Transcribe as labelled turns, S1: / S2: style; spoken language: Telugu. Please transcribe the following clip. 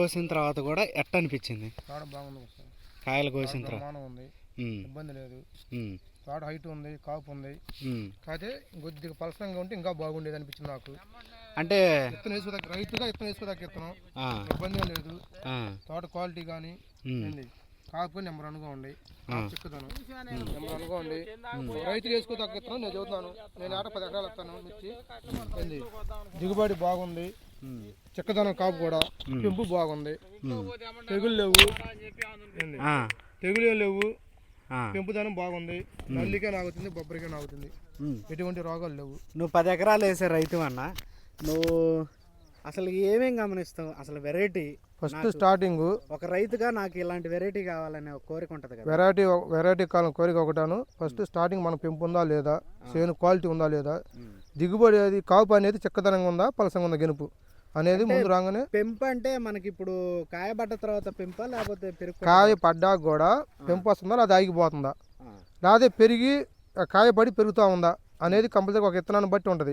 S1: కోసిన తర్వాత కూడా ఎట్ట అనిపించింది
S2: తోట బాగుంది
S1: కాయలు కోసిన తర్వాత.
S2: ఉంది. ఇబ్బంది లేదు. తోట హైట్ ఉంది కాపు ఉంది. కాకపోతే కొద్దిగా పలసంగా ఉంటే ఇంకా బాగుండేది అనిపించింది నాకు.
S1: అంటే
S2: ఇత్తనం వేసుకోదాకా రైతుగా ఇత్తనం వేసుకోదాకా ఇత్తనం ఇబ్బందిగా లేదు. తోట క్వాలిటీ కానీ కాపు నెంబర్ వన్గా ఉంది.
S1: ఆ.
S2: చిక్కుతాను. నెంబర్ వన్గా ఉంది. రైతులు వేసుకోదాకా ఇత్తనం నేను చెబుతున్నాను. నేను ఆట పది ఎకరాలు ఇస్తాను మిర్చి. దిగుబడి బాగుంది. చిక్కదనం కాపు కూడా. పెంపు బాగుంది. తెగులు లేవు. తెగులు లేవు. పెంపుదనం బాగుంది. నల్లికే నాగుతుంది బొబ్బరికే నాగుతుంది. ఎటువంటి రోగాలు లేవు.
S1: నువ్వు పది ఎకరాలు వేసే రైతు అన్న నువ్వు అసలు ఏమేం గమనిస్తావు? అసలు వెరైటీ
S2: ఫస్ట్ స్టార్టింగ్.
S1: ఒక రైతుగా నాకు ఇలాంటి వెరైటీ కావాలనే ఒక కోరిక ఉంటుంది కదా.
S2: వెరైటీ వెరైటీ కాలం కోరిక ఒకటాను. ఫస్ట్ స్టార్టింగ్ మన పెంపు ఉందా లేదా? చేను క్వాలిటీ ఉందా లేదా. దిగుబడి అది కాపు అనేది చిక్కదనంగా ఉందా పలసంగా ఉందా? గెనుపు. అనేది ముందు రాగానే
S1: పెంపు అంటే మనకి ఇప్పుడు కాయబడ్డ తర్వాత పెంప లేకపోతే పెరుగు
S2: కాయ పడ్డా కూడా పెంపు వస్తుందా లేదా ఆగిపోతుందా? లేదా పెరిగి కాయ పడి పెరుగుతూ ఉందా అనేది కంపల్సరీ ఒక విత్తనాన్ని బట్టి ఉంటుంది.